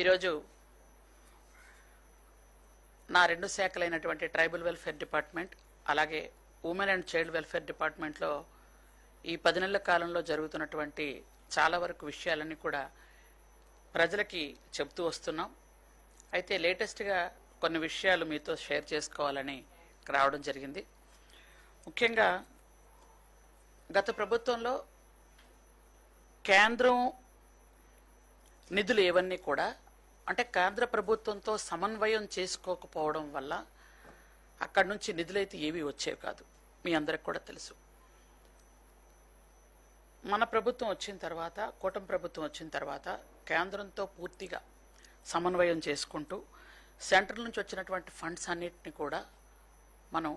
ఈరోజు నా రెండు శాఖలైనటువంటి ట్రైబల్ వెల్ఫేర్ డిపార్ట్మెంట్ అలాగే ఉమెన్ అండ్ చైల్డ్ వెల్ఫేర్ డిపార్ట్మెంట్లో ఈ పది నెలల కాలంలో జరుగుతున్నటువంటి చాలా వరకు విషయాలన్నీ కూడా ప్రజలకి చెప్తూ వస్తున్నాం. అయితే లేటెస్ట్గా కొన్ని విషయాలు మీతో షేర్ చేసుకోవాలని రావడం జరిగింది. ముఖ్యంగా గత ప్రభుత్వంలో కేంద్రం నిధులు ఏవన్నీ కూడా అంటే కేంద్ర ప్రభుత్వంతో సమన్వయం చేసుకోకపోవడం వల్ల అక్కడి నుంచి నిధులైతే ఏవి వచ్చేవి కాదు. మీ అందరికి కూడా తెలుసు. మన ప్రభుత్వం వచ్చిన తర్వాత కూటమి ప్రభుత్వం వచ్చిన తర్వాత కేంద్రంతో పూర్తిగా సమన్వయం చేసుకుంటూ సెంట్రల్ నుంచి వచ్చినటువంటి ఫండ్స్ అన్నిటిని కూడా మనం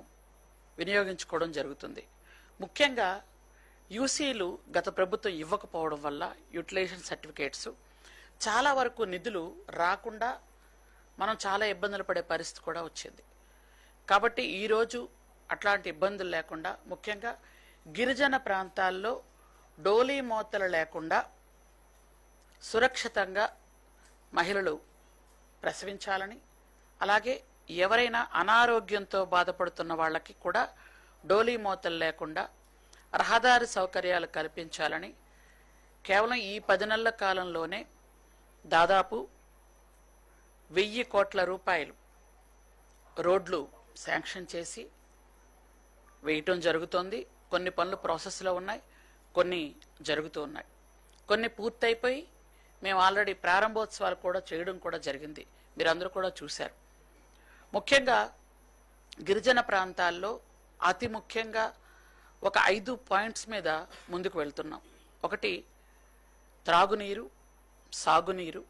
వినియోగించుకోవడం జరుగుతుంది. ముఖ్యంగా యూసీలు గత ప్రభుత్వం ఇవ్వకపోవడం వల్ల యూటిలైజేషన్ సర్టిఫికేట్స్ చాలా వరకు నిధులు రాకుండా మనం చాలా ఇబ్బందులు పడే పరిస్థితి కూడా వచ్చింది. కాబట్టి ఈరోజు అట్లాంటి ఇబ్బందులు లేకుండా ముఖ్యంగా గిరిజన ప్రాంతాల్లో డోలీ మోతలు లేకుండా సురక్షితంగా మహిళలు ప్రసవించాలని అలాగే ఎవరైనా అనారోగ్యంతో బాధపడుతున్న వాళ్ళకి కూడా డోలీ మోతలు లేకుండా రహదారి సౌకర్యాలు కల్పించాలని కేవలం ఈ పది నెలల కాలంలోనే దాదాపు వెయ్యి కోట్ల రూపాయలు రోడ్లు శాంక్షన్ చేసి వేయటం జరుగుతోంది. కొన్ని పనులు ప్రాసెస్లో ఉన్నాయి కొన్ని జరుగుతూ ఉన్నాయి. కొన్ని పూర్తయిపోయి మేము ఆల్రెడీ ప్రారంభోత్సవాలు కూడా చేయడం కూడా జరిగింది. మీరందరూ కూడా చూశారు. ముఖ్యంగా గిరిజన ప్రాంతాల్లో అతి ముఖ్యంగా ఒక ఐదు పాయింట్స్ మీద ముందుకు వెళ్తున్నాం. ఒకటి త్రాగునీరు సాగునీరు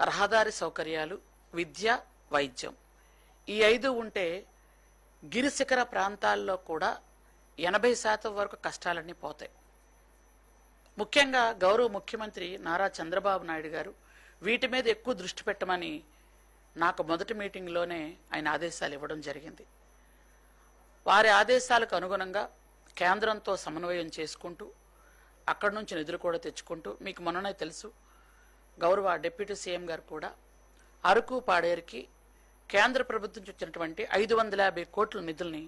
రహదారి సౌకర్యాలు విద్య వైద్యం. ఈ ఐదు ఉంటే గిరిశిఖర ప్రాంతాల్లో కూడా ఎనభై శాతం వరకు కష్టాలన్నీ పోతాయి. ముఖ్యంగా గౌరవ ముఖ్యమంత్రి నారా చంద్రబాబు నాయుడు గారు వీటి మీద ఎక్కువ దృష్టి పెట్టమని నాకు మొదటి మీటింగ్లోనే ఆయన ఆదేశాలు ఇవ్వడం జరిగింది. వారి ఆదేశాలకు అనుగుణంగా కేంద్రంతో సమన్వయం చేసుకుంటూ అక్కడి నుంచి నిధులు కూడా తెచ్చుకుంటూ మీకు మొన్ననే తెలుసు గౌరవ డిప్యూటీ సీఎం గారు కూడా అరకు పాడేరుకి కేంద్ర ప్రభుత్వం నుంచి వచ్చినటువంటి ఐదు వందల యాభై కోట్ల నిధుల్ని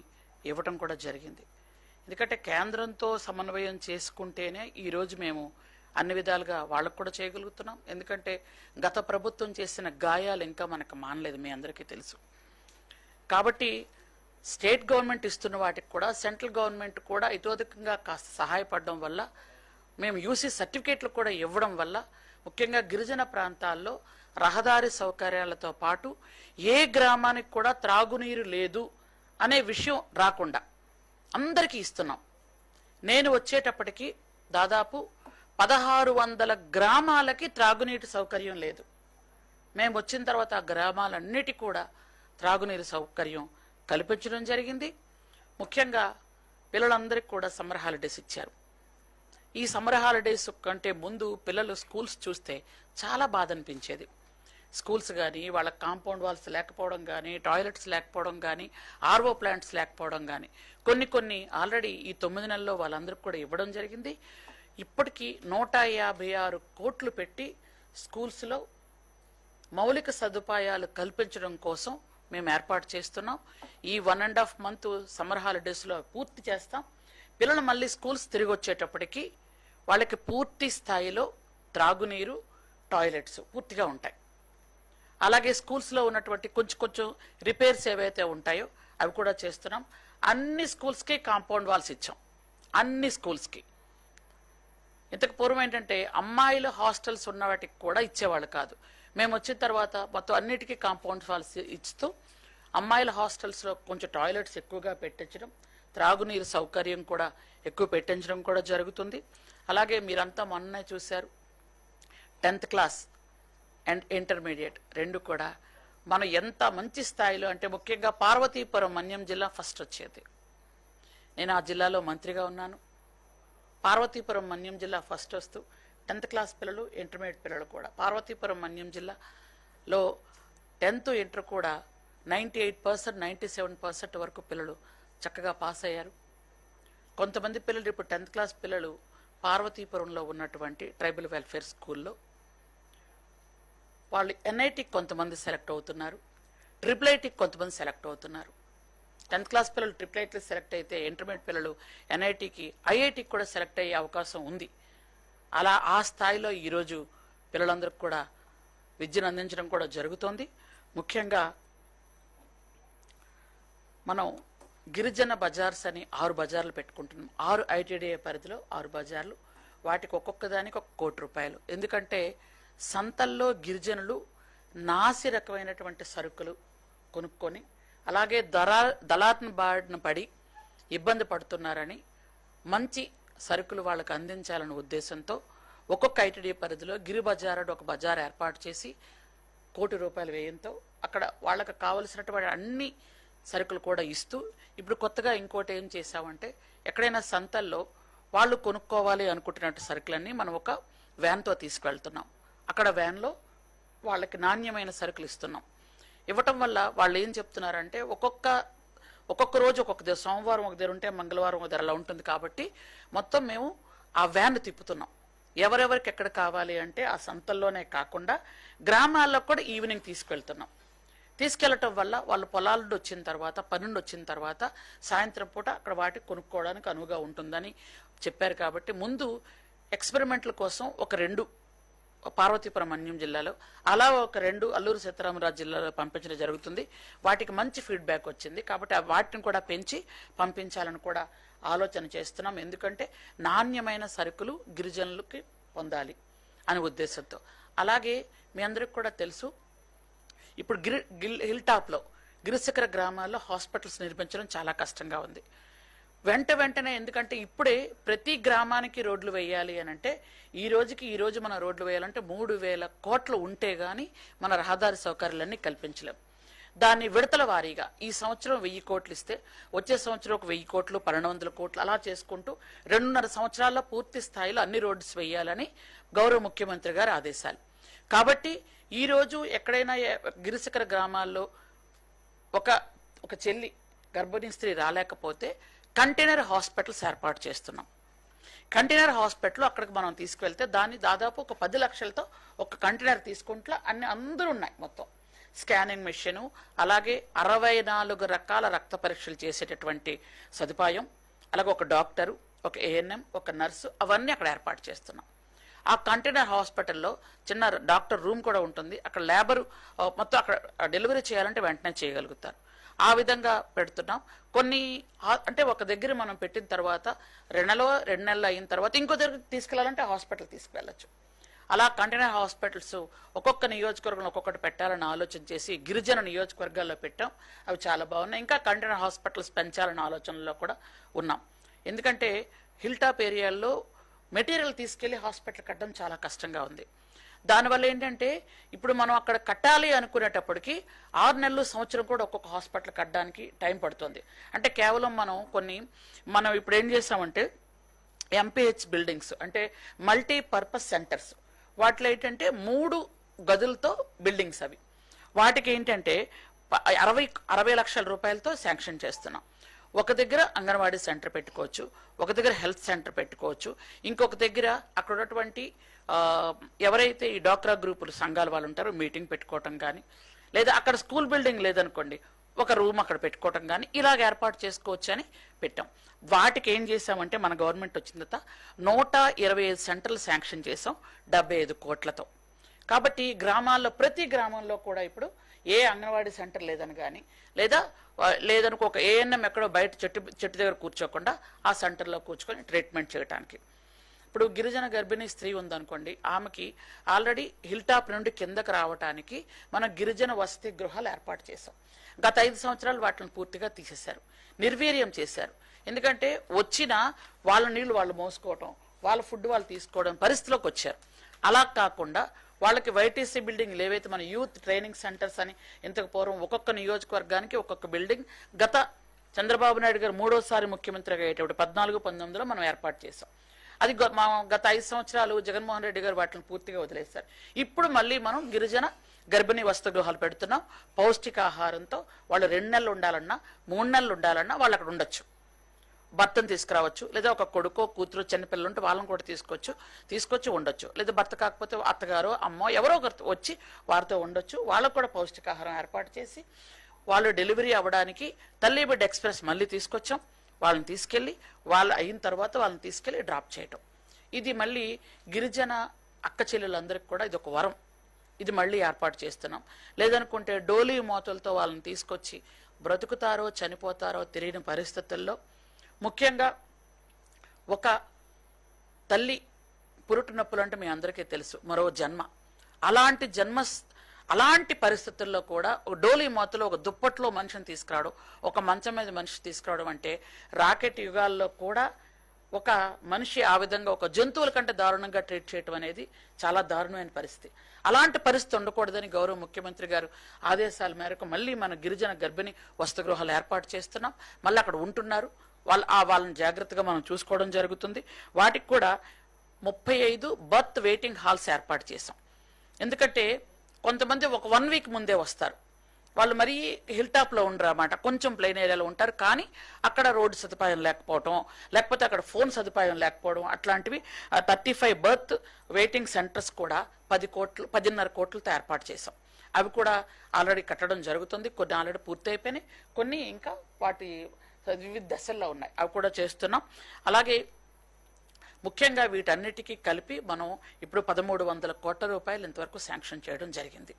ఇవ్వటం కూడా జరిగింది. ఎందుకంటే కేంద్రంతో సమన్వయం చేసుకుంటేనే ఈరోజు మేము అన్ని విధాలుగా వాళ్ళకు కూడా చేయగలుగుతున్నాం. ఎందుకంటే గత ప్రభుత్వం చేసిన గాయాలు ఇంకా మనకు మానలేదు మీ అందరికీ తెలుసు. కాబట్టి స్టేట్ గవర్నమెంట్ ఇస్తున్న వాటికి కూడా సెంట్రల్ గవర్నమెంట్ కూడా ఇతోధికంగా కాస్త సహాయపడడం వల్ల మేము యూసీ సర్టిఫికేట్లు కూడా ఇవ్వడం వల్ల ముఖ్యంగా గిరిజన ప్రాంతాల్లో రహదారి సౌకర్యాలతో పాటు ఏ గ్రామానికి కూడా త్రాగునీరు లేదు అనే విషయం రాకుండా అందరికీ ఇస్తున్నాం. నేను వచ్చేటప్పటికి దాదాపు పదహారు వందల గ్రామాలకి త్రాగునీటి సౌకర్యం లేదు. మేము వచ్చిన తర్వాత ఆ గ్రామాలన్నిటి కూడా త్రాగునీరు సౌకర్యం కల్పించడం జరిగింది. ముఖ్యంగా పిల్లలందరికీ కూడా సమ్మర్ హాలిడేస్ ఇచ్చారు. ఈ సమ్మర్ హాలిడేస్ కంటే ముందు పిల్లలు స్కూల్స్ చూస్తే చాలా బాధ అనిపించేది స్కూల్స్ కానీ వాళ్ళ కాంపౌండ్ వాల్స్ లేకపోవడం కానీ టాయిలెట్స్ లేకపోవడం కానీ ఆర్వో ప్లాంట్స్ లేకపోవడం కానీ కొన్ని కొన్ని ఆల్రెడీ ఈ తొమ్మిది నెలల్లో వాళ్ళందరికీ కూడా ఇవ్వడం జరిగింది. ఇప్పటికీ నూట యాభై ఆరు కోట్లు పెట్టి స్కూల్స్లో మౌలిక సదుపాయాలు కల్పించడం కోసం మేము ఏర్పాటు చేస్తున్నాం. ఈ one and half month summer హాలిడేస్లో పూర్తి చేస్తాం. పిల్లలు మళ్ళీ స్కూల్స్ తిరిగి వచ్చేటప్పటికి వాళ్ళకి పూర్తి స్థాయిలో త్రాగునీరు టాయిలెట్స్ పూర్తిగా ఉంటాయి. అలాగే స్కూల్స్లో ఉన్నటువంటి కొంచెం కొంచెం రిపేర్స్ ఏవైతే ఉంటాయో అవి కూడా చేస్తున్నాం. అన్ని స్కూల్స్కి కాంపౌండ్ వాల్స్ ఇచ్చాం. అన్ని స్కూల్స్కి. ఇంతకు పూర్వం ఏంటంటే అమ్మాయిల హాస్టల్స్ ఉన్న వాటికి కూడా ఇచ్చేవాళ్ళు కాదు. మేము వచ్చిన తర్వాత మొత్తం అన్నిటికీ కాంపౌండ్ వాల్స్ ఇస్తూ అమ్మాయిల హాస్టల్స్లో కొంచెం టాయిలెట్స్ ఎక్కువగా పెట్టించడం త్రాగునీరు సౌకర్యం కూడా ఎక్కువ పెట్టించడం కూడా జరుగుతుంది. అలాగే మీరంతా మొన్ననే చూశారు టెన్త్ క్లాస్ అండ్ ఇంటర్మీడియట్ రెండు కూడా మనం ఎంత మంచి స్థాయిలో అంటే ముఖ్యంగా పార్వతీపురం మన్యం జిల్లా ఫస్ట్ వచ్చేది. నేను ఆ జిల్లాలో మంత్రిగా ఉన్నాను. పార్వతీపురం మన్యం జిల్లా ఫస్ట్ వస్తూ టెన్త్ క్లాస్ పిల్లలు ఇంటర్మీడియట్ పిల్లలు కూడా. పార్వతీపురం మన్యం జిల్లాలో టెన్త్ ఇంటర్ కూడా ninety eight percent ninety seven percent వరకు పిల్లలు చక్కగా పాస్ అయ్యారు. కొంతమంది పిల్లలు ఇప్పుడు టెన్త్ క్లాస్ పిల్లలు పార్వతీపురంలో ఉన్నటువంటి ట్రైబల్ వెల్ఫేర్ స్కూల్లో. వాళ్ళు ఎన్ఐటికి కొంతమంది సెలెక్ట్ అవుతున్నారు. ట్రిపుల్ ఐటికి కొంతమంది సెలెక్ట్ అవుతున్నారు. టెన్త్ క్లాస్ పిల్లలు ట్రిపుల్ ఐటీ సెలెక్ట్ అయితే ఇంటర్మీడియట్ పిల్లలు ఎన్ఐటికి ఐఐటికి కూడా సెలెక్ట్ అయ్యే అవకాశం ఉంది. అలా ఆ స్థాయిలో ఈరోజు పిల్లలందరికీ కూడా విద్యను అందించడం కూడా జరుగుతోంది. ముఖ్యంగా మనం గిరిజన బజార్స్ అని ఆరు బజార్లు పెట్టుకుంటున్నాం. ఆరు ఐటీడీఏ పరిధిలో ఆరు బజార్లు. వాటికి ఒక్కొక్క దానికి ఒక కోటి రూపాయలు. ఎందుకంటే సంతల్లో గిరిజనులు నాసి రకమైనటువంటి సరుకులు కొనుక్కొని అలాగే దళా దళార్న బారిన పడి ఇబ్బంది పడుతున్నారని మంచి సరుకులు వాళ్ళకు అందించాలనే ఉద్దేశంతో ఒక్కొక్క ఐటీడీ పరిధిలో గిరి బజార్ ఒక బజార్ ఏర్పాటు చేసి కోటి రూపాయల వ్యయంతో అక్కడ వాళ్ళకి కావలసినటువంటి అన్ని సరుకులు కూడా ఇస్తూ ఇప్పుడు కొత్తగా ఇంకోటి ఏం చేసామంటే ఎక్కడైనా సంతల్లో వాళ్ళు కొనుక్కోవాలి అనుకుంటున్నట్టు సరుకులన్నీ మనం ఒక వ్యాన్తో తీసుకువెళ్తున్నాం. అక్కడ వ్యాన్లో వాళ్ళకి నాణ్యమైన సరుకులు ఇస్తున్నాం. ఇవ్వటం వల్ల వాళ్ళు ఏం చెప్తున్నారంటే ఒక్కొక్క ఒక్కొక్క రోజు ఒక్కొక్క దగ్గర సోమవారం ఒక దగ్గర ఉంటే మంగళవారం ఒక దగ్గర అలా ఉంటుంది కాబట్టి మొత్తం మేము ఆ వ్యాన్ తిప్పుతున్నాం. ఎవరెవరికి ఎక్కడ కావాలి అంటే ఆ సంతల్లోనే కాకుండా గ్రామాల్లో కూడా ఈవినింగ్ తీసుకెళ్తున్నాం తీసుకెళ్ళటం వల్ల వాళ్ళు పొలాల నుండి వచ్చిన తర్వాత పని నుండి వచ్చిన తర్వాత సాయంత్రం పూట అక్కడ వాటి కొనుక్కోవడానికి అనువుగా ఉంటుందని చెప్పారు కాబట్టి ముందు ఎక్స్పెరిమెంట్ల కోసం ఒక రెండు పార్వతీపురం జిల్లాలో అలా ఒక రెండు అల్లూరు సీతారామరాజు జిల్లాలో పంపించడం జరుగుతుంది. వాటికి మంచి ఫీడ్బ్యాక్ వచ్చింది కాబట్టి వాటిని కూడా పెంచి పంపించాలని కూడా ఆలోచన చేస్తున్నాం. ఎందుకంటే నాణ్యమైన సరుకులు గిరిజనులకి పొందాలి అనే ఉద్దేశంతో. అలాగే మీ అందరికి కూడా తెలుసు ఇప్పుడు గిరి గిల్ హిల్ టాప్లో గిరిశిఖర గ్రామాల్లో హాస్పిటల్స్ నిర్మించడం చాలా కష్టంగా ఉంది. వెంట వెంటనే ఎందుకంటే ఇప్పుడే ప్రతి గ్రామానికి రోడ్లు వేయాలి అని అంటే ఈ రోజుకి ఈ రోజు మన రోడ్లు వేయాలంటే మూడు వేల కోట్లు ఉంటే గాని మన రహదారి సౌకర్యాలన్నీ కల్పించలేం. దాన్ని విడతల వారీగా ఈ సంవత్సరం వెయ్యి కోట్లు ఇస్తే వచ్చే సంవత్సరం ఒక వెయ్యి కోట్లు పన్నెండు వందల కోట్లు అలా చేసుకుంటూ రెండున్నర సంవత్సరాల్లో పూర్తి స్థాయిలో అన్ని రోడ్స్ వేయాలని గౌరవ ముఖ్యమంత్రి గారి ఆదేశాలు. కాబట్టి ఈరోజు ఎక్కడైనా గిరిశిఖర గ్రామాల్లో ఒక ఒక చెల్లి గర్భిణీ స్త్రీ రాలేకపోతే కంటైనర్ హాస్పిటల్స్ ఏర్పాటు చేస్తున్నాం. కంటైనర్ హాస్పిటల్ అక్కడికి మనం తీసుకువెళ్తే దాన్ని దాదాపు ఒక పది లక్షలతో ఒక కంటైనర్ తీసుకుంటే అన్ని అందరూ ఉన్నాయి మొత్తం. స్కానింగ్ మిషను అలాగే అరవై నాలుగు రకాల రక్త పరీక్షలు చేసేటటువంటి సదుపాయం అలాగే ఒక డాక్టరు ఒక ఏఎన్ఎం ఒక నర్సు అవన్నీ అక్కడ ఏర్పాటు చేస్తున్నాం. ఆ కంటైనర్ హాస్పిటల్లో చిన్న డాక్టర్ రూమ్ కూడా ఉంటుంది. అక్కడ లేబర్ మొత్తం అక్కడ డెలివరీ చేయాలంటే వెంటనే చేయగలుగుతారు. ఆ విధంగా పెడుతున్నాం. కొన్ని అంటే ఒక దగ్గర మనం పెట్టిన తర్వాత రెండు నెలలో రెండు నెలలు అయిన తర్వాత ఇంకో దగ్గరికి తీసుకెళ్ళాలంటే హాస్పిటల్ తీసుకెళ్ళచ్చు అలా కంటైనర్ హాస్పిటల్స్ ఒక్కొక్క నియోజకవర్గంలో ఒక్కొక్కటి పెట్టాలని ఆలోచన చేసి గిరిజన నియోజకవర్గాల్లో పెట్టాం. అవి చాలా బాగున్నాయి. ఇంకా కంటైనర్ హాస్పిటల్స్ పెంచాలన్న ఆలోచనలో కూడా ఉన్నాం. ఎందుకంటే హిల్ టాప్ ఏరియాల్లో మెటీరియల్ తీసుకెళ్ళి హాస్పిటల్ కట్టడం చాలా కష్టంగా ఉంది. దానివల్ల ఏంటంటే ఇప్పుడు మనం అక్కడ కట్టాలి అనుకునేటప్పటికి ఆరు నెలలు సంవత్సరం కూడా ఒక్కొక్క హాస్పిటల్ కట్టడానికి టైం పడుతుంది. అంటే కేవలం మనం కొన్ని మనం ఇప్పుడు ఏం చేసామంటే ఎంపీహెచ్ బిల్డింగ్స్ అంటే మల్టీపర్పస్ సెంటర్స్ వాటిలో ఏంటంటే మూడు గదులతో బిల్డింగ్స్ అవి. వాటికి ఏంటంటే అరవై అరవై లక్షల రూపాయలతో శాంక్షన్ చేస్తున్నాం. ఒక దగ్గర అంగన్వాడీ సెంటర్ పెట్టుకోవచ్చు ఒక దగ్గర హెల్త్ సెంటర్ పెట్టుకోవచ్చు ఇంకొక దగ్గర అక్కడ ఉన్నటువంటి ఎవరైతే ఈ డాక్రా గ్రూపులు సంఘాల వాళ్ళు ఉంటారో మీటింగ్ పెట్టుకోవటం కానీ లేదా అక్కడ స్కూల్ బిల్డింగ్ లేదనుకోండి ఒక రూమ్ అక్కడ పెట్టుకోవటం కానీ ఇలాగ ఏర్పాటు చేసుకోవచ్చు అని పెట్టాం. వాటికి ఏం చేసామంటే మన గవర్నమెంట్ వచ్చిన తర్వాత నూట ఇరవై ఐదు సెంటర్లు శాంక్షన్ చేసాం డెబ్బై ఐదు కోట్లతో. కాబట్టి గ్రామాల్లో ప్రతి గ్రామంలో కూడా ఇప్పుడు ఏ అంగన్వాడీ సెంటర్ లేదని కానీ లేదా లేదనుకో ఒక ఏఎన్ఎం ఎక్కడో బయట చెట్టు చెట్టు దగ్గర కూర్చోకుండా ఆ సెంటర్లో కూర్చుకొని ట్రీట్మెంట్ చేయడానికి ఇప్పుడు గిరిజన గర్భిణీ స్త్రీ ఉందనుకోండి ఆమెకి ఆల్రెడీ హిల్ టాప్ నుండి కిందకు రావడానికి మనం గిరిజన వసతి గృహాలు ఏర్పాటు చేసాం గత ఐదు సంవత్సరాలు వాటిని పూర్తిగా తీసేశారు. నిర్వీర్యం చేశారు. ఎందుకంటే వచ్చిన వాళ్ళ నీళ్ళు వాళ్ళు మోసుకోవటం వాళ్ళ ఫుడ్ వాళ్ళు తీసుకోవడం పరిస్థితిలోకి వచ్చారు. అలా కాకుండా వాళ్ళకి వైటీసీ బిల్డింగ్ ఏవైతే మన యూత్ ట్రైనింగ్ సెంటర్స్ అని ఇంతకు పూర్వం ఒక్కొక్క నియోజకవర్గానికి ఒక్కొక్క బిల్డింగ్ గత చంద్రబాబు నాయుడు గారు మూడోసారి ముఖ్యమంత్రిగా అయ్యేటప్పుడు పద్నాలుగు పంతొమ్మిదిలో మనం ఏర్పాటు చేసాం అది గత ఐదు సంవత్సరాలు జగన్మోహన్ రెడ్డి గారు వాటిని పూర్తిగా వదిలేశారు. ఇప్పుడు మళ్ళీ మనం గిరిజన గర్భిణీ వసతి గృహాలు పెడుతున్నాం. పౌష్టికాహారంతో వాళ్ళు రెండు నెలలు ఉండాలన్నా మూడు నెలలు ఉండాలన్నా వాళ్ళు అక్కడ ఉండొచ్చు. భర్తను తీసుకురావచ్చు లేదా ఒక కొడుకో కూతురు చిన్నపిల్లలు ఉంటే వాళ్ళని కూడా తీసుకోవచ్చు తీసుకొచ్చి ఉండొచ్చు. లేదా భర్త కాకపోతే అత్తగారో అమ్మో ఎవరో ఒకరు వచ్చి వారితో ఉండొచ్చు. వాళ్ళకు కూడా పౌష్టికాహారం ఏర్పాటు చేసి వాళ్ళు డెలివరీ అవ్వడానికి తల్లి బిడ్డ ఎక్స్ప్రెస్ మళ్ళీ తీసుకొచ్చాం. వాళ్ళని తీసుకెళ్ళి వాళ్ళు అయిన తర్వాత వాళ్ళని తీసుకెళ్ళి డ్రాప్ చేయటం. ఇది మళ్ళీ గిరిజన అక్క చెల్లెలందరికీ కూడా ఇది ఒక వరం. ఇది మళ్ళీ ఏర్పాటు చేస్తున్నాం. లేదనుకుంటే డోలీ మోతలతో వాళ్ళని తీసుకొచ్చి బ్రతుకుతారో చనిపోతారో తెలియని పరిస్థితుల్లో ముఖ్యంగా ఒక తల్లి పురుటు నొప్పులు అంటే మీ అందరికీ తెలుసు మరో జన్మ. అలాంటి జన్మ అలాంటి పరిస్థితుల్లో కూడా ఒక డోలీ మాతలో ఒక దుప్పట్లో మనిషిని తీసుకురావడం ఒక మంచం మీద మనిషి తీసుకురావడం అంటే రాకెట్ యుగాల్లో కూడా ఒక మనిషి ఆ విధంగా ఒక జంతువుల కంటే దారుణంగా ట్రీట్ చేయటం అనేది చాలా దారుణమైన పరిస్థితి. అలాంటి పరిస్థితి ఉండకూడదని గౌరవ ముఖ్యమంత్రి గారు ఆదేశాల మేరకు మళ్ళీ మన గిరిజన గర్భిణి వసతిగృహాలు ఏర్పాటు చేస్తున్నాం. మళ్ళీ అక్కడ ఉంటున్నారు. వాళ్ళు ఆ వాళ్ళని జాగ్రత్తగా మనం చూసుకోవడం జరుగుతుంది. వాటికి కూడా ముప్పై ఐదు బర్త్ వెయిటింగ్ హాల్స్ ఏర్పాటు చేశాం. ఎందుకంటే కొంతమంది ఒక వన్ వీక్ ముందే వస్తారు. వాళ్ళు మరీ హిల్ టాప్లో ఉండరు అన్నమాట. కొంచెం ప్లెయిన్ ఏరియాలో ఉంటారు. కానీ అక్కడ రోడ్డు సదుపాయం లేకపోవడం లేకపోతే అక్కడ ఫోన్ సదుపాయం లేకపోవడం అట్లాంటివి thirty five birth waiting centres కూడా పది కోట్లు పదిన్నర కోట్లతో ఏర్పాటు చేసాం అవి కూడా ఆల్రెడీ కట్టడం జరుగుతుంది. కొన్ని ఆల్రెడీ పూర్తి అయిపోయినాయి కొన్ని ఇంకా వాటి వివిధ దశల్లో ఉన్నాయి. అవి కూడా చేస్తున్నాం. అలాగే ముఖ్యంగా వీటన్నిటికీ కలిపి మనం ఇప్పుడు పదమూడు వందల కోట్ల రూపాయలు ఇంతవరకు శాంక్షన్ చేయడం జరిగింది.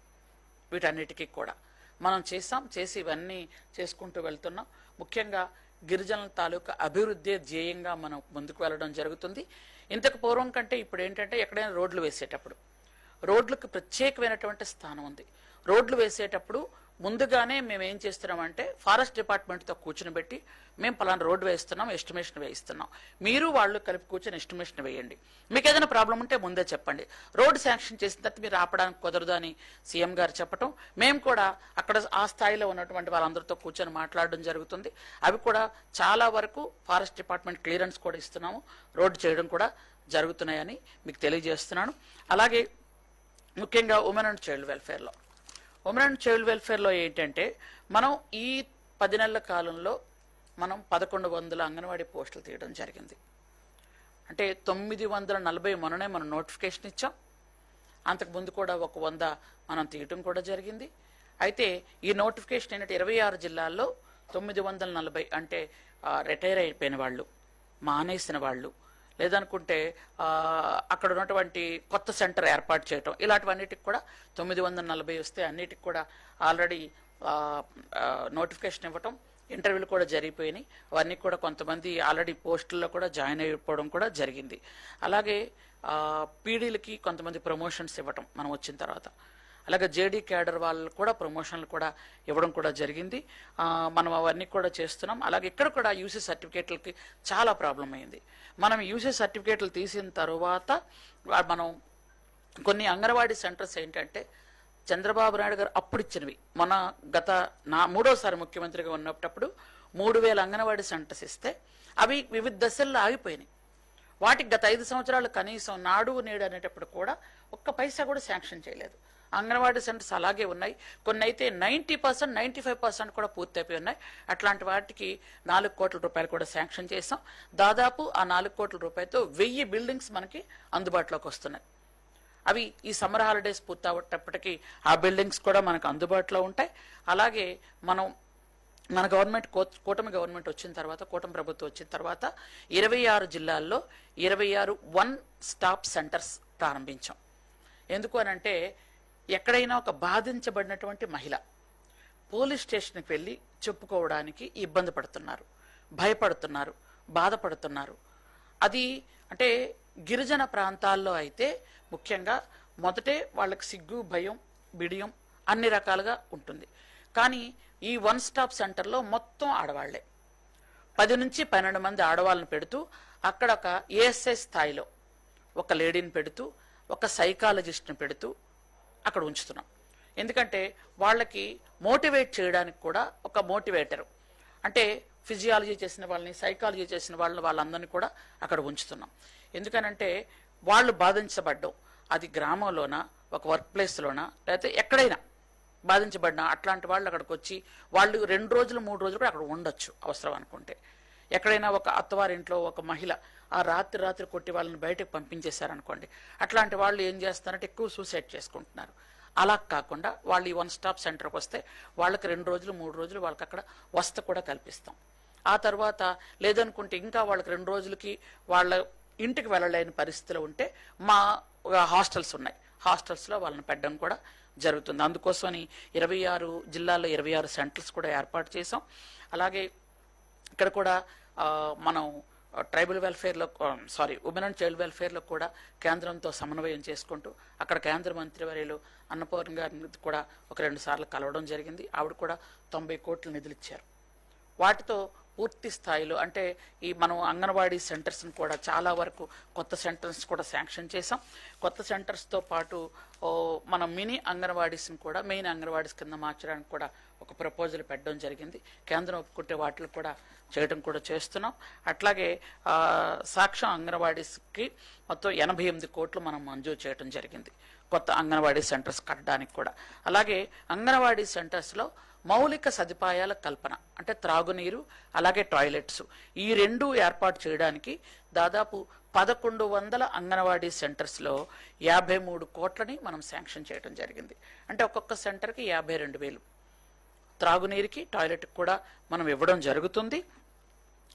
వీటన్నిటికీ కూడా. మనం చేసాం చేసి ఇవన్నీ చేసుకుంటూ వెళ్తున్నాం. ముఖ్యంగా గిరిజనుల తాలూకా అభివృద్ధి ధ్యేయంగా మనం ముందుకు వెళ్ళడం జరుగుతుంది. ఇంతకు పూర్వం కంటే ఇప్పుడు ఏంటంటే ఎక్కడైనా రోడ్లు వేసేటప్పుడు రోడ్లకు ప్రత్యేకమైనటువంటి స్థానం ఉంది. రోడ్లు వేసేటప్పుడు ముందుగానే మేము ఏం చేస్తున్నామంటే ఫారెస్ట్ డిపార్ట్మెంట్తో కూర్చుని పెట్టి మేము పలానా రోడ్డు వేస్తున్నాం ఎస్టిమేషన్ వేయిస్తున్నాం. మీరు వాళ్ళు కలిపి కూర్చొని ఎస్టిమేషన్ వేయండి. మీకు ఏదైనా ప్రాబ్లం ఉంటే ముందే చెప్పండి. రోడ్డు శాంక్షన్ చేసిన తర్వాత మీరు ఆపడానికి కుదరదు అని సీఎం గారు చెప్పటం. మేము కూడా అక్కడ ఆ స్థాయిలో ఉన్నటువంటి వాళ్ళందరితో కూర్చొని మాట్లాడడం జరుగుతుంది. అవి కూడా చాలా వరకు ఫారెస్ట్ డిపార్ట్మెంట్ క్లియరెన్స్ కూడా ఇస్తున్నాము. రోడ్డు చేయడం కూడా జరుగుతున్నాయని మీకు తెలియజేస్తున్నాను. అలాగే ముఖ్యంగా ఉమెన్ అండ్ చైల్డ్ వెల్ఫేర్లో ఉమెన్ అండ్ చైల్డ్ వెల్ఫేర్లో ఏంటంటే మనం ఈ పది నెలల కాలంలో మనం పదకొండు వందల అంగన్వాడీ పోస్టులు తీయడం జరిగింది. అంటే తొమ్మిది వందల నలభై మొన్ననే మనం నోటిఫికేషన్ ఇచ్చాం. అంతకుముందు కూడా ఒక వంద మనం తీయటం కూడా జరిగింది. అయితే ఈ నోటిఫికేషన్ ఏంటంటే ఇరవై ఆరు జిల్లాల్లో తొమ్మిది వందల నలభై అంటే రిటైర్ అయిపోయిన వాళ్ళు మానేసిన వాళ్ళు లేదనుకుంటే అక్కడ ఉన్నటువంటి కొత్త సెంటర్ ఏర్పాటు చేయటం. ఇలాంటివన్నిటికి కూడా తొమ్మిది వందల నలభై వస్తే అన్నిటికి కూడా ఆల్రెడీ నోటిఫికేషన్ ఇవ్వటం ఇంటర్వ్యూలు కూడా జరిగిపోయినాయి. అవన్నీ కూడా కొంతమంది ఆల్రెడీ పోస్టుల్లో కూడా జాయిన్ అయిపోవడం కూడా జరిగింది. అలాగే పీడీలకి కొంతమంది ప్రమోషన్స్ ఇవ్వటం మనం వచ్చిన తర్వాత. అలాగే జేడీ క్యాడర్ వాళ్ళు కూడా ప్రమోషన్లు కూడా ఇవ్వడం కూడా జరిగింది. మనం అవన్నీ కూడా చేస్తున్నాం. అలాగే ఇక్కడ కూడా యూసీ సర్టిఫికేట్లకి చాలా ప్రాబ్లం అయింది. మనం యూసీ సర్టిఫికేట్లు తీసిన తర్వాత మనం కొన్ని అంగన్వాడీ సెంటర్స్ ఏంటంటే చంద్రబాబు నాయుడు గారు అప్పుడు ఇచ్చినవి మన గత నా మూడోసారి ముఖ్యమంత్రిగా ఉన్నప్పుడు మూడు వేల అంగన్వాడీ సెంటర్స్ ఇస్తే అవి వివిధ దశల్లో ఆగిపోయినాయి. వాటికి గత ఐదు సంవత్సరాలు కనీసం నాడు నేడు అనేటప్పుడు కూడా ఒక్క పైసా కూడా శాంక్షన్ చేయలేదు. అంగన్వాడీ సెంటర్స్ అలాగే ఉన్నాయి. కొన్ని అయితే ninety percent ninety five percent కూడా పూర్తయిపోయి ఉన్నాయి. అట్లాంటి వాటికి నాలుగు కోట్ల రూపాయలు కూడా శాంక్షన్ చేసాం దాదాపు ఆ నాలుగు కోట్ల రూపాయలతో వెయ్యి బిల్డింగ్స్ మనకి అందుబాటులోకి వస్తున్నాయి. అవి ఈ సమ్మర్ హాలిడేస్ పూర్తవటప్పటికి ఆ బిల్డింగ్స్ కూడా మనకు అందుబాటులో ఉంటాయి. అలాగే మనం మన గవర్నమెంట్ కూటమి గవర్నమెంట్ వచ్చిన తర్వాత కూటమి ప్రభుత్వం వచ్చిన తర్వాత ఇరవై ఆరు జిల్లాల్లో ఇరవై ఆరు వన్ స్టాప్ సెంటర్స్ ప్రారంభించాం. ఎందుకు అనంటే ఎక్కడైనా ఒక బాధించబడినటువంటి మహిళ పోలీస్ స్టేషన్కి వెళ్ళి చెప్పుకోవడానికి ఇబ్బంది పడుతున్నారు భయపడుతున్నారు బాధపడుతున్నారు. అది అంటే గిరిజన ప్రాంతాల్లో అయితే ముఖ్యంగా మొదటే వాళ్ళకి సిగ్గు భయం బిడియం అన్ని రకాలుగా ఉంటుంది. కానీ ఈ వన్ స్టాప్ సెంటర్లో మొత్తం ఆడవాళ్ళే. పది నుంచి పన్నెండు మంది ఆడవాళ్ళని పెడుతూ అక్కడ ఒక ఏఎస్ఐ స్థాయిలో ఒక లేడీని పెడుతూ ఒక సైకాలజిస్ట్ని పెడుతూ అక్కడ ఉంచుతున్నాం. ఎందుకంటే వాళ్ళకి మోటివేట్ చేయడానికి కూడా ఒక మోటివేటర్. అంటే ఫిజియాలజీ చేసిన వాళ్ళని సైకాలజీ చేసిన వాళ్ళని వాళ్ళందరినీ కూడా అక్కడ ఉంచుతున్నాం. ఎందుకనంటే వాళ్ళు బాధించబడ్డం అది గ్రామంలోనా ఒక వర్క్ ప్లేస్లోనా లేకపోతే ఎక్కడైనా బాధించబడిన అట్లాంటి వాళ్ళు అక్కడికి వచ్చి వాళ్ళు రెండు రోజులు మూడు రోజులు కూడా అక్కడ ఉండొచ్చు అవసరం అనుకుంటే. ఎక్కడైనా ఒక అత్తవారింట్లో ఒక మహిళ ఆ రాత్రి రాత్రి కొట్టి వాళ్ళని బయటకు పంపించేశారనుకోండి. అట్లాంటి వాళ్ళు ఏం చేస్తారంటే ఎక్కువ సూసైడ్ చేసుకుంటున్నారు. అలా కాకుండా వాళ్ళు ఈ వన్ స్టాప్ సెంటర్కి వస్తే వాళ్ళకి రెండు రోజులు మూడు రోజులు వాళ్ళకి అక్కడ వస్త కూడా కల్పిస్తాం. ఆ తర్వాత లేదనుకుంటే ఇంకా వాళ్ళకి రెండు రోజులకి వాళ్ళ ఇంటికి వెళ్ళలేని పరిస్థితిలో ఉంటే మా హాస్టల్స్ ఉన్నాయి. హాస్టల్స్లో వాళ్ళని పెట్టడం కూడా జరుగుతుంది. అందుకోసమని ఇరవై ఆరు జిల్లాల్లో ఇరవై ఆరు సెంటర్స్ కూడా ఏర్పాటు చేసాం అలాగే ఇక్కడ కూడా మనం ట్రైబల్ వెల్ఫేర్లో సారీ ఉమెన్ అండ్ చైల్డ్ వెల్ఫేర్లో కూడా కేంద్రంతో సమన్వయం చేసుకుంటూ అక్కడ కేంద్ర మంత్రివర్యులు అన్నపూర్ణ గారిని కూడా ఒక రెండు సార్లు కలవడం జరిగింది. ఆవిడ కూడా తొంభై కోట్లు నిధులు ఇచ్చారు. వాటితో పూర్తి స్థాయిలో అంటే ఈ మనం అంగన్వాడీ సెంటర్స్ని కూడా చాలా వరకు కొత్త సెంటర్స్ కూడా శాంక్షన్ చేసాం కొత్త సెంటర్స్తో పాటు మనం మినీ అంగన్వాడీస్ని కూడా మెయిన్ అంగన్వాడీస్ కింద మార్చడానికి కూడా ఒక ప్రపోజల్ పెట్టడం జరిగింది. కేంద్రం ఒప్పుకుంటే వాటిని కూడా చేయడం కూడా చేస్తున్నాం. అట్లాగే సాక్ష్యం అంగన్వాడీస్కి మొత్తం ఎనభై ఎనిమిది కోట్లు మనం మంజూరు చేయడం జరిగింది. కొత్త అంగన్వాడీ సెంటర్స్ కట్టడానికి కూడా. అలాగే అంగన్వాడీ సెంటర్స్లో మౌలిక సదుపాయాల కల్పన అంటే త్రాగునీరు అలాగే టాయిలెట్స్. ఈ రెండు ఏర్పాటు చేయడానికి దాదాపు పదకొండు వందల అంగన్వాడీ సెంటర్స్లో యాభై మూడు కోట్లని మనం శాంక్షన్ చేయడం జరిగింది. అంటే ఒక్కొక్క సెంటర్కి యాభై రెండు వేలు. త్రాగునీరుకి టాయిలెట్కి కూడా మనం ఇవ్వడం జరుగుతుంది.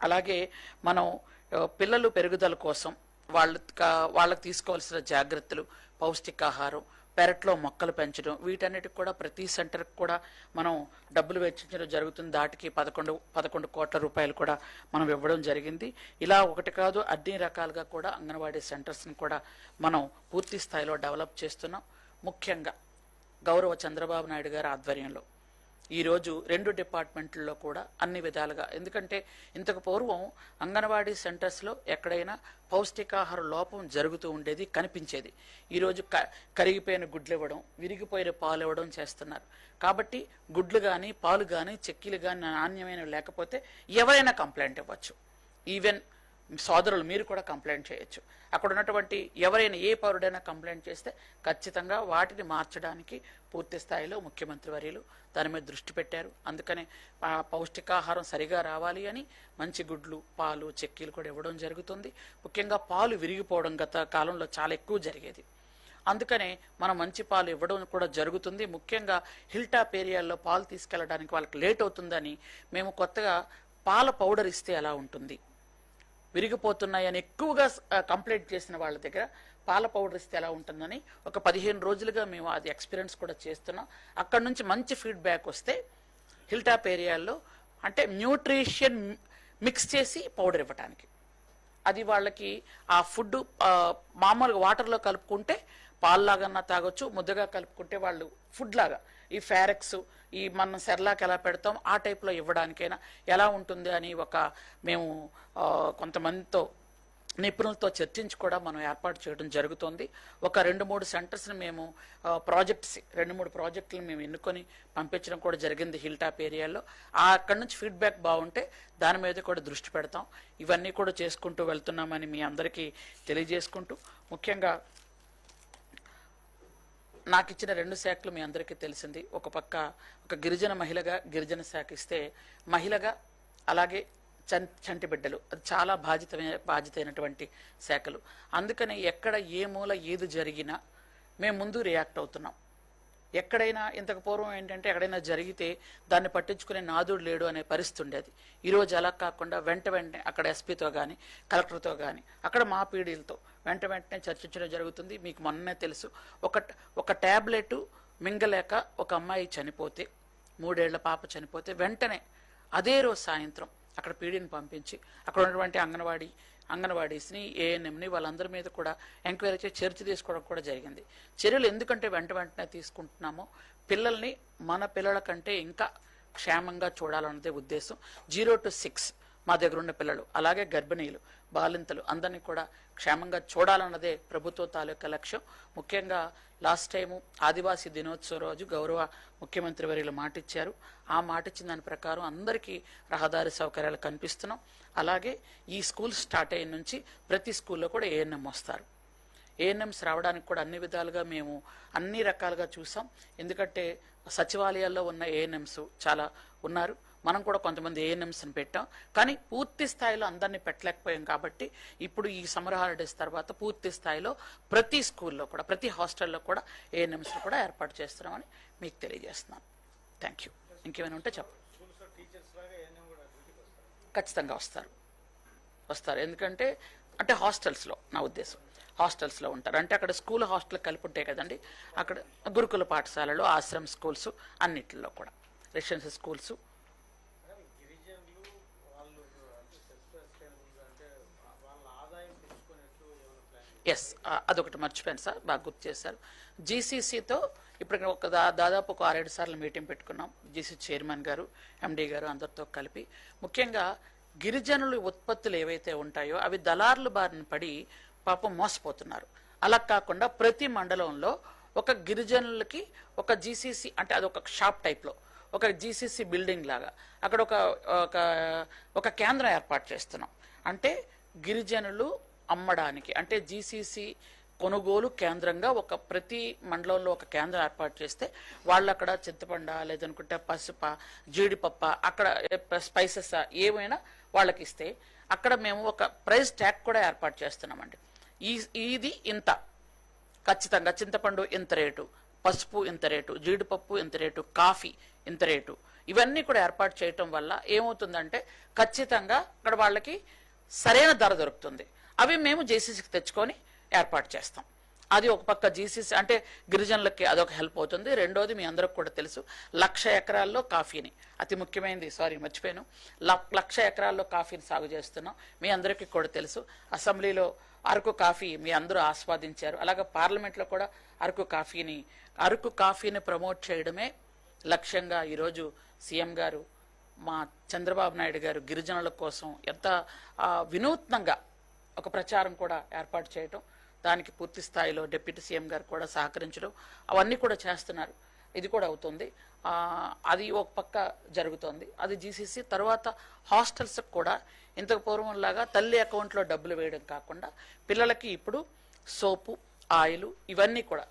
అలాగే మనం పిల్లలు పెరుగుదల కోసం వాళ్ళ వాళ్ళకి తీసుకోవాల్సిన జాగ్రత్తలు పౌష్టికాహారం పెరట్లో మొక్కలు పెంచడం వీటన్నిటికి కూడా ప్రతి సెంటర్కి కూడా మనం డబ్బులు వెచ్చించడం జరుగుతుంది. దాటికి పదకొండు పదకొండు కోట్ల రూపాయలు కూడా మనం ఇవ్వడం జరిగింది. ఇలా ఒకటి కాదు అన్ని రకాలుగా కూడా అంగన్వాడీ సెంటర్స్ని కూడా మనం పూర్తి స్థాయిలో డెవలప్ చేస్తున్నాం. ముఖ్యంగా గౌరవ చంద్రబాబు నాయుడు గారి ఆధ్వర్యంలో. ఈరోజు రెండు డిపార్ట్మెంట్లలో కూడా అన్ని విధాలుగా. ఎందుకంటే ఇంతకు పూర్వం అంగన్వాడీ సెంటర్స్లో ఎక్కడైనా పౌష్టికాహార లోపం జరుగుతూ ఉండేది కనిపించేది. ఈరోజు క కరిగిపోయిన గుడ్లు ఇవ్వడం విరిగిపోయిన పాలు ఇవ్వడం చేస్తున్నారు. కాబట్టి గుడ్లు కానీ పాలు కానీ చెక్కీలు కానీ నాణ్యమైన లేకపోతే ఎవరైనా కంప్లైంట్ ఇవ్వచ్చు. ఈవెన్ సోదరులు మీరు కూడా కంప్లైంట్ చేయొచ్చు. అక్కడ ఉన్నటువంటి ఎవరైనా ఏ పౌరుడైనా కంప్లైంట్ చేస్తే ఖచ్చితంగా వాటిని మార్చడానికి పూర్తి స్థాయిలో ముఖ్యమంత్రి వర్యులు దాని మీద దృష్టి పెట్టారు. అందుకనే పౌష్టికాహారం సరిగా రావాలి అని మంచి గుడ్లు పాలు చెక్కీలు కూడా ఇవ్వడం జరుగుతుంది. ముఖ్యంగా పాలు విరిగిపోవడం గత కాలంలో చాలా ఎక్కువ జరిగేది. అందుకనే మనం మంచి పాలు ఇవ్వడం కూడా జరుగుతుంది. ముఖ్యంగా హిల్ టాప్ ఏరియాల్లో పాలు తీసుకెళ్ళడానికి వాళ్ళకి లేట్ అవుతుందని మేము కొత్తగా పాల పౌడర్ ఇస్తే ఎలా ఉంటుంది? విరిగిపోతున్నాయని ఎక్కువగా కంప్లైంట్ చేసిన వాళ్ళ దగ్గర పాల పౌడర్ ఇస్తే ఎలా ఉంటుందని ఒక పదిహేను రోజులుగా మేము అది ఎక్స్పీరియన్స్ కూడా చేస్తున్నాం. అక్కడ నుంచి మంచి ఫీడ్బ్యాక్ వస్తే హిల్ టాప్ ఏరియాల్లో అంటే న్యూట్రిషన్ మిక్స్ చేసి పౌడర్ ఇవ్వటానికి. అది వాళ్ళకి ఆ ఫుడ్ మామూలుగా వాటర్లో కలుపుకుంటే పాల్లాగన్నా తాగొచ్చు ముద్దగా కలుపుకుంటే వాళ్ళు ఫుడ్ లాగా. ఈ ఫారెక్స్ ఈ మనం సెర్లాక్ ఎలా పెడతాం ఆ టైప్లో ఇవ్వడానికైనా ఎలా ఉంటుంది అని ఒక మేము కొంతమందితో నిపుణులతో చర్చించి కూడా మనం ఏర్పాటు చేయడం జరుగుతుంది. ఒక రెండు మూడు సెంటర్స్ని మేము ప్రాజెక్ట్స్ రెండు మూడు ప్రాజెక్టులు మేము ఎన్నుకొని పంపించడం కూడా జరిగింది హిల్ టాప్ ఏరియాలో అక్కడి నుంచి ఫీడ్బ్యాక్ బాగుంటే దాని మీద కూడా దృష్టి పెడతాం. ఇవన్నీ కూడా చేసుకుంటూ వెళ్తున్నామని మీ అందరికీ తెలియజేసుకుంటూ ముఖ్యంగా నాకు ఇచ్చిన రెండు శాఖలు మీ అందరికీ తెలిసింది. ఒక పక్క ఒక గిరిజన మహిళగా గిరిజన శాఖ ఇస్తే మహిళగా అలాగే చంటి బిడ్డలు. అది చాలా బాధ్యత బాధ్యతైనటువంటి శాఖలు. అందుకని ఎక్కడ ఏ మూల ఏది జరిగినా మేము ముందు రియాక్ట్ అవుతున్నాం. ఎక్కడైనా ఇంతకు పూర్వం ఏంటంటే ఎక్కడైనా జరిగితే దాన్ని పట్టించుకునే నాదుడు లేడు అనే పరిస్థితి ఉండేది. ఈరోజు అలా కాకుండా వెంట వెంటనే అక్కడ ఎస్పీతో కానీ కలెక్టర్తో కానీ అక్కడ మా పీడీలతో వెంట వెంటనే చర్చించడం జరుగుతుంది. మీకు మొన్ననే తెలుసు. ఒక ఒక ట్యాబ్లెట్ మింగలేక ఒక అమ్మాయి చనిపోతే మూడేళ్ళ పాప చనిపోతే వెంటనే అదే రోజు సాయంత్రం అక్కడ పీడీని పంపించి అక్కడ ఉన్నటువంటి అంగన్వాడీ అంగన్వాడీస్ని ఏఎన్ఎంని వాళ్ళందరి మీద కూడా ఎంక్వైరీ చేసి చర్చ తీసుకోవడం కూడా జరిగింది. చర్యలు ఎందుకంటే వెంట వెంటనే తీసుకుంటున్నామో పిల్లల్ని మన పిల్లల కంటే ఇంకా క్షేమంగా చూడాలన్నదే ఉద్దేశం. జీరో టు సిక్స్ మా దగ్గర ఉన్న పిల్లలు అలాగే గర్భిణీలు బాలింతలు అందరినీ కూడా క్షేమంగా చూడాలన్నదే ప్రభుత్వ తాలూకా లక్ష్యం. ముఖ్యంగా లాస్ట్ టైము ఆదివాసీ దినోత్సవ రోజు గౌరవ ముఖ్యమంత్రి వర్యులు మాటిచ్చారు. ఆ మాట ఇచ్చిన దాని ప్రకారం అందరికీ రహదారి సౌకర్యాలు కనిపిస్తున్నాం. అలాగే ఈ స్కూల్ స్టార్ట్ అయిన నుంచి ప్రతి స్కూల్లో కూడా ఏఎన్ఎం వస్తారు. ఏఎన్ఎంస్ రావడానికి కూడా అన్ని విధాలుగా మేము అన్ని రకాలుగా చూసాం. ఎందుకంటే సచివాలయాల్లో ఉన్న ఏఎన్ఎంస్ చాలా ఉన్నారు. మనం కూడా కొంతమంది ఏఎన్ఎంస్ని పెట్టాం. కానీ పూర్తి స్థాయిలో అందరినీ పెట్టలేకపోయాం కాబట్టి ఇప్పుడు ఈ సమ్మర్ హాలిడేస్ తర్వాత పూర్తి స్థాయిలో ప్రతి స్కూల్లో కూడా ప్రతి హాస్టల్లో కూడా ఏఎన్ఎంస్ కూడా ఏర్పాటు చేస్తున్నామని మీకు తెలియజేస్తున్నాను. థ్యాంక్ యూ ఇంకేమైనా ఉంటే చెప్పండి ఖచ్చితంగా వస్తారు. వస్తారు. ఎందుకంటే అంటే హాస్టల్స్లో నా ఉద్దేశం. హాస్టల్స్లో ఉంటారు. అంటే అక్కడ స్కూల్ హాస్టల్ కలిపి ఉంటాయి కదండి. అక్కడ గురుకుల పాఠశాలలు ఆశ్రమ్ స్కూల్స్ అన్నిటిలో కూడా. రెసిడెన్షియల్ స్కూల్స్ గిరిజనులు వాళ్ళు అంటే సెల్ఫ్ సస్టైనబుల్ అంటే వాళ్ళ ఆదాయం పెంచుకునేట్లు ఏమైనా ప్లాన్ ఎస్ అదొకటి మర్చిపోయాను సార్ బాగా గుర్తు చేశారు. జీసీసీతో ఇప్పుడు ఒక దా- దాదాపు ఒక ఆరేడు సార్లు మీటింగ్ పెట్టుకున్నాం జీసీ చైర్మన్ గారు ఎండీ గారు అందరితో కలిపి. ముఖ్యంగా గిరిజనులు ఉత్పత్తులు ఏవైతే ఉంటాయో అవి దళారుల బారిన పడి పాపం మోసపోతున్నారు. అలా కాకుండా ప్రతి మండలంలో ఒక గిరిజనులకి ఒక జీసీసీ అంటే అదొక షాప్ టైప్లో ఒక జీసీసీ బిల్డింగ్ లాగా అక్కడ ఒక ఒక కేంద్రం ఏర్పాటు చేస్తున్నాం. అంటే గిరిజనులు అమ్మడానికి. అంటే జీసీసీ కొనుగోలు కేంద్రంగా ఒక ప్రతి మండలంలో ఒక కేంద్రం ఏర్పాటు చేస్తే వాళ్ళు అక్కడ చింతపండ లేదనుకుంటే పసుప జీడిపప్ప అక్కడ స్పైసెస్ ఏమైనా వాళ్ళకి ఇస్తే అక్కడ మేము ఒక ప్రైస్ ట్యాగ్ కూడా ఏర్పాటు చేస్తున్నామండి. ఈ ఇది ఇంత. ఖచ్చితంగా చింతపండు ఇంత రేటు పసుపు ఇంత రేటు జీడిపప్పు ఇంత రేటు కాఫీ ఇంత రేటు ఇవన్నీ కూడా ఏర్పాటు చేయటం వల్ల ఏమవుతుందంటే ఖచ్చితంగా అక్కడ వాళ్ళకి సరైన ధర దొరుకుతుంది. అవి మేము జేసీసీకి తెచ్చుకొని ఏర్పాటు చేస్తాం. అది ఒక పక్క జీసీసీ అంటే గిరిజనులకి అదొక హెల్ప్ అవుతుంది. రెండోది మీ అందరికి కూడా తెలుసు లక్ష ఎకరాల్లో కాఫీని అతి ముఖ్యమైనది సారీ మర్చిపోయాను ల- లక్ష ఎకరాల్లో కాఫీని సాగు చేస్తున్నాం. మీ అందరికీ కూడా తెలుసు అసెంబ్లీలో అరకు కాఫీ మీ అందరూ ఆస్వాదించారు. అలాగే పార్లమెంట్లో కూడా అరకు కాఫీని అరకు కాఫీని ప్రమోట్ చేయడమే లక్ష్యంగా ఈరోజు సీఎం గారు మా చంద్రబాబు నాయుడు గారు గిరిజనుల కోసం ఎంత వినూత్నంగా ఒక ప్రచారం కూడా ఏర్పాటు చేయటం దానికి పూర్తి స్థాయిలో డిప్యూటీ సీఎం గారు కూడా సహకరించడం అవన్నీ కూడా చేస్తున్నారు. ఇది కూడా అవుతుంది. అది ఒక పక్క జరుగుతోంది. అది జీసీసీ తర్వాత హాస్టల్స్ కూడా ఇంతకు పూర్వంలాగా తల్లి అకౌంట్లో డబ్బులు వేయడం కాకుండా పిల్లలకి ఇప్పుడు సోపు ఆయిల్ ఇవన్నీ కూడా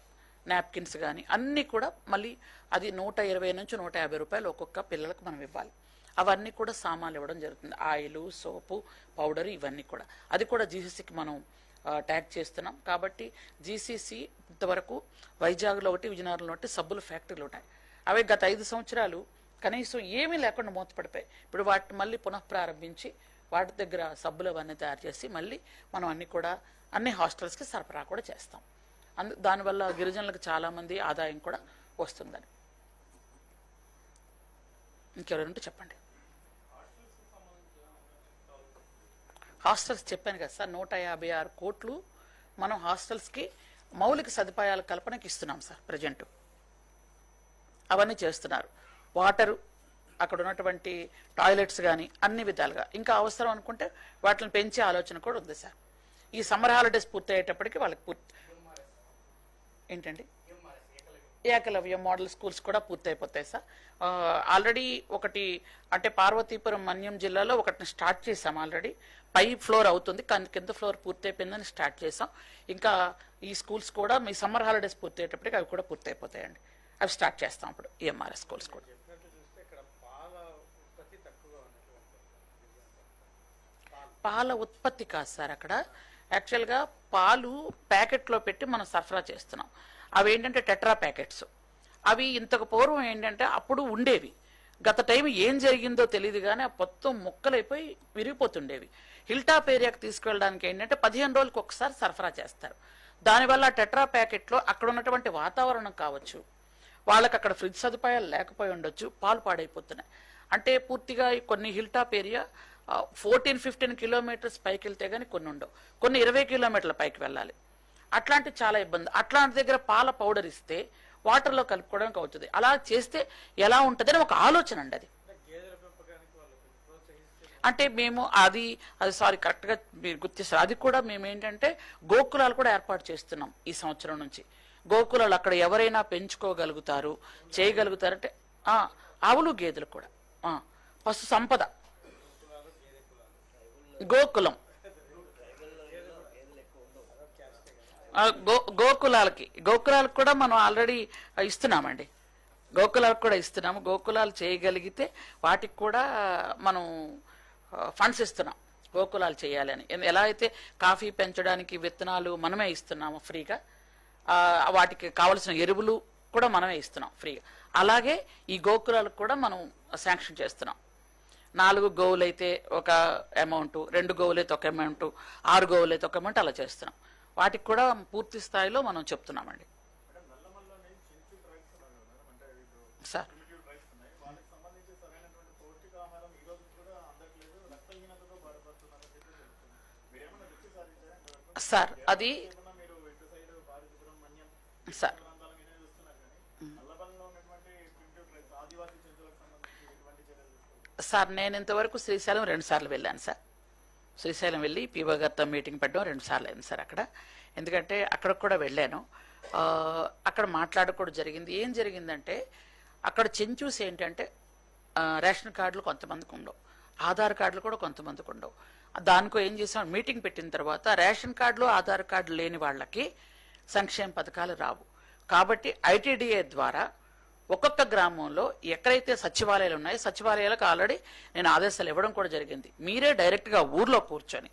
నాప్కిన్స్ కానీ అన్నీ కూడా మళ్ళీ అది నూట ఇరవై నుంచి నూట యాభై రూపాయలు ఒక్కొక్క పిల్లలకు మనం ఇవ్వాలి. అవన్నీ కూడా సామాన్లు ఇవ్వడం జరుగుతుంది. ఆయిల్ సోపు పౌడర్ ఇవన్నీ కూడా. అది కూడా జీసీసీకి మనం ట్యాగ్ చేస్తున్నాం. కాబట్టి జీసీసీ ఇంతవరకు వైజాగ్లో ఒకటి విజయనగరంలో ఒకటి సబ్బుల ఫ్యాక్టరీలు ఉంటాయి. అవి గత ఐదు సంవత్సరాలు కనీసం ఏమీ లేకుండా మూతపడిపోయాయి. ఇప్పుడు వాటిని మళ్ళీ పునఃప్రారంభించి వాటి దగ్గర సబ్బులు అవన్నీ తయారు చేసి మళ్ళీ మనం అన్ని కూడా అన్ని హాస్టల్స్కి సరఫరా కూడా చేస్తాం. అందు దానివల్ల గిరిజనులకు చాలామంది ఆదాయం కూడా వస్తుందని. ఇంకెవరైనా చెప్పండి. హాస్టల్స్ చెప్పాను కదా సార్ నూట యాభై ఆరు కోట్లు మనం హాస్టల్స్కి మౌలిక సదుపాయాల కల్పనకి ఇస్తున్నాం సార్ ప్రజెంట్. అవన్నీ చేస్తున్నారు. వాటరు అక్కడ ఉన్నటువంటి టాయిలెట్స్ కానీ అన్ని విధాలుగా. ఇంకా అవసరం అనుకుంటే వాటిని పెంచే ఆలోచన కూడా ఉంది సార్. ఈ సమ్మర్ హాలిడేస్ పూర్తయ్యేటప్పటికి వాళ్ళకి పూర్తి ఏంటండి? ఏకలవ్య మోడల్ స్కూల్స్ కూడా పూర్తయిపోతాయి సార్. ఆల్రెడీ ఒకటి అంటే పార్వతీపురం మన్యం జిల్లాలో ఒకటిని స్టార్ట్ చేసాం ఆల్రెడీ. పై ఫ్లోర్ అవుతుంది. కానీ కింద ఫ్లోర్ పూర్తయిపోయిందని స్టార్ట్ చేసాం ఇంకా ఈ స్కూల్స్ కూడా మీ సమ్మర్ హాలిడేస్ పూర్తయ్యేటప్పటికి అవి కూడా పూర్తయిపోతాయండి. అవి స్టార్ట్ చేస్తాం ఇప్పుడు ఈఎంఆర్ఎస్ స్కూల్స్ కూడా. పాల ఉత్పత్తి కాదు సార్ అక్కడ. యాక్చువల్గా పాలు ప్యాకెట్లో పెట్టి మనం సరఫరా చేస్తున్నాం. అవి ఏంటంటే టెట్రా ప్యాకెట్స్. అవి ఇంతకు పూర్వం ఏంటంటే అప్పుడు ఉండేవి. గత టైం ఏం జరిగిందో తెలియదు కానీ ఆ మొత్తం ముక్కలైపోయి విరిగిపోతుండేవి. హిల్టాప్ ఏరియాకి తీసుకెళ్ళడానికి ఏంటంటే పదిహేను రోజులకు ఒకసారి సరఫరా చేస్తారు. దానివల్ల టెట్రా ప్యాకెట్లో అక్కడ ఉన్నటువంటి వాతావరణం కావచ్చు వాళ్ళకి అక్కడ ఫ్రిడ్జ్ సదుపాయాలు లేకపోయి ఉండొచ్చు పాలు పాడైపోతున్నాయి. అంటే పూర్తిగా కొన్ని hill top area fourteen fifteen kilometres పైకి వెళ్తే కానీ కొన్ని ఉండవు. కొన్ని ఇరవై కిలోమీటర్ల పైకి వెళ్ళాలి. అట్లాంటి చాలా ఇబ్బంది. అట్లాంటి దగ్గర పాల పౌడర్ ఇస్తే వాటర్లో కలుపుకోవడానికి అవుతుంది అలా చేస్తే ఎలా ఉంటుందని ఒక ఆలోచన అండి అది అంటే గేదెల పెంపకానికి వాళ్ళకి ప్రోత్సహిస్తే అంటే మేము అది అది సారీ కరెక్ట్గా మీరు గుర్తిస్తారు. అది కూడా మేము ఏంటంటే గోకులాలు కూడా ఏర్పాటు చేస్తున్నాం ఈ సంవత్సరం నుంచి. గోకులాలు అక్కడ ఎవరైనా పెంచుకోగలుగుతారు చేయగలుగుతారంటే ఆవులు గేదెలు కూడా. పశు సంపద. గోకులం. గో గోకులాలకి. గోకులాలకు కూడా మనం ఆల్రెడీ ఇస్తున్నామండి. గోకులాలకు కూడా ఇస్తున్నాము. గోకులాలు చేయగలిగితే వాటికి కూడా మనం ఫండ్స్ ఇస్తున్నాం. గోకులాలు చేయాలని ఎలా అయితే కాఫీ పెంచడానికి విత్తనాలు మనమే ఇస్తున్నాము ఫ్రీగా వాటికి కావలసిన ఎరువులు కూడా మనమే ఇస్తున్నాం ఫ్రీగా. అలాగే ఈ గోకులాలకు కూడా మనం శాంక్షన్ చేస్తున్నాం. నాలుగు గోవులు అయితే ఒక అమౌంట్ రెండు గోవులు అయితే ఒక అమౌంట్ ఆరు గోవులు అయితే ఒక అమౌంట్ అలా చేస్తున్నాం. వాటికి కూడా పూర్తి స్థాయిలో మనం చెప్తున్నామండి. అంటే నల్లమల్లోని చించు ట్రైబ్స్ ఉన్నారు కదా మేడం అంటే వీళ్ళు సార్ ప్రిమిటివ్ ట్రైబ్స్ ఉన్నాయి వాళ్ళకి సంబంధించి సరైనటువంటి పౌష్టికాహారం ఈ రోజు కూడా అందట్లేదు రక్తహీనతతో బాధపడుతున్నారని చెప్పి తెలుస్తుంది మీరేమన్నా దృష్టి సాధించారా ఇంతవరకు సార్ అది ఏమన్నా మీరు ఇటు సైడ్ భారతపురం మన్యం సార్ ప్రాంతాల మీద చూస్తున్నారు కానీ నల్లబల్లో ఉన్నటువంటి ప్రిమిటివ్ ట్రైబ్స్ ఆదివాసీ జంతువులకు సంబంధించి సార్ అది సార్. సార్ నేను ఇంతవరకు శ్రీశైలం రెండు సార్లు వెళ్ళాను సార్. శ్రీశైలం వెళ్ళి పీవో గారితో మీటింగ్ పెట్టడం రెండుసార్లు అయింది సార్ అక్కడ. ఎందుకంటే అక్కడ కూడా వెళ్ళాను. అక్కడ మాట్లాడకూడదు జరిగింది. ఏం జరిగిందంటే అక్కడ చెంచూస్ ఏంటంటే రేషన్ కార్డులు కొంతమందికి ఉండవు. ఆధార్ కార్డులు కూడా కొంతమందికి ఉండవు. దానికో ఏం చేసాం మీటింగ్ పెట్టిన తర్వాత రేషన్ కార్డులు ఆధార్ కార్డు లేని వాళ్ళకి సంక్షేమ పథకాలు రావు. కాబట్టి ఐటీడీఏ ద్వారా ఒక్కొక్క గ్రామంలో ఎక్కడైతే సచివాలయాలు ఉన్నాయో సచివాలయాలకు ఆల్రెడీ నేను ఆదేశాలు ఇవ్వడం కూడా జరిగింది. మీరే డైరెక్ట్గా ఊర్లో కూర్చొని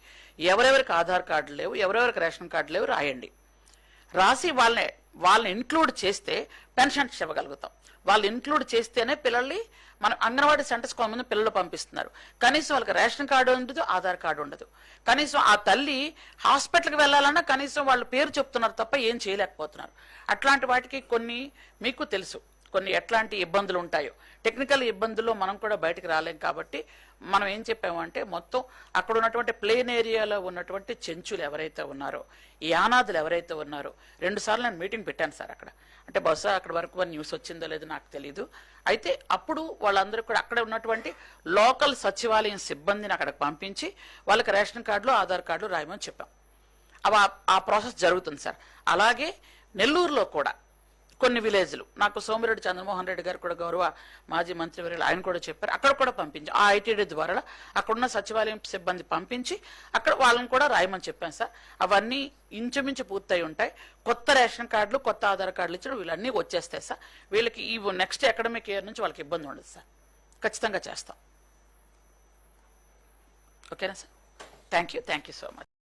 ఎవరెవరికి ఆధార్ కార్డులు లేవు ఎవరెవరికి రేషన్ కార్డు లేవు రాయండి. రాసి వాళ్ళని వాళ్ళని ఇంక్లూడ్ చేస్తే పెన్షన్స్ ఇవ్వగలుగుతాం. వాళ్ళు ఇంక్లూడ్ చేస్తేనే పిల్లల్ని మనం అంగన్వాడీ సెంటర్స్ కొంతమంది పిల్లలు పంపిస్తున్నారు. కనీసం వాళ్ళకి రేషన్ కార్డు ఉండదు ఆధార్ కార్డు ఉండదు. కనీసం ఆ తల్లి హాస్పిటల్కి వెళ్ళాలన్నా కనీసం వాళ్ళ పేరు చెప్తున్నారు తప్ప ఏం చేయలేకపోతున్నారు. అట్లాంటి వాటికి కొన్ని మీకు తెలుసు. కొన్ని ఎట్లాంటి ఇబ్బందులు ఉంటాయో. టెక్నికల్ ఇబ్బందుల్లో మనం కూడా బయటకు రాలేం కాబట్టి మనం ఏం చెప్పామంటే మొత్తం అక్కడ ఉన్నటువంటి ప్లేన్ ఏరియాలో ఉన్నటువంటి చెంచులు ఎవరైతే ఉన్నారో ఈ యానాదులు ఎవరైతే ఉన్నారో రెండు సార్లు నేను మీటింగ్ పెట్టాను సార్ అక్కడ. అంటే బహుశా అక్కడ వరకు న్యూస్ వచ్చిందో లేదో నాకు తెలియదు అయితే అప్పుడు వాళ్ళందరూ కూడా అక్కడ ఉన్నటువంటి లోకల్ సచివాలయం సిబ్బందిని అక్కడికి పంపించి వాళ్ళకి రేషన్ కార్డులు ఆధార్ కార్డులు రాయమని చెప్పాం. అవి ఆ ప్రాసెస్ జరుగుతుంది సార్. అలాగే నెల్లూరులో కూడా కొన్ని విలేజ్లు. నాకు సోమిరెడ్డి చంద్రమోహన్ రెడ్డి గారు కూడా గౌరవ మాజీ మంత్రి వర్యులు ఆయన కూడా చెప్పారు. అక్కడ కూడా పంపించి ఆ ఐటీడీ ద్వారా అక్కడున్న సచివాలయం సిబ్బంది పంపించి అక్కడ వాళ్ళని కూడా రాయమని చెప్పాను సార్. అవన్నీ ఇంచుమించు పూర్తయి ఉంటాయి. కొత్త రేషన్ కార్డులు కొత్త ఆధార్ కార్డులు ఇచ్చడం వీళ్ళన్నీ వచ్చేస్తాయి సార్. వీళ్ళకి ఈ నెక్స్ట్ అకాడమిక్ ఇయర్ నుంచి వాళ్ళకి ఇబ్బంది ఉండదు సార్. ఖచ్చితంగా చేస్తాం. ఓకేనా sir? Thank you. Thank you so much.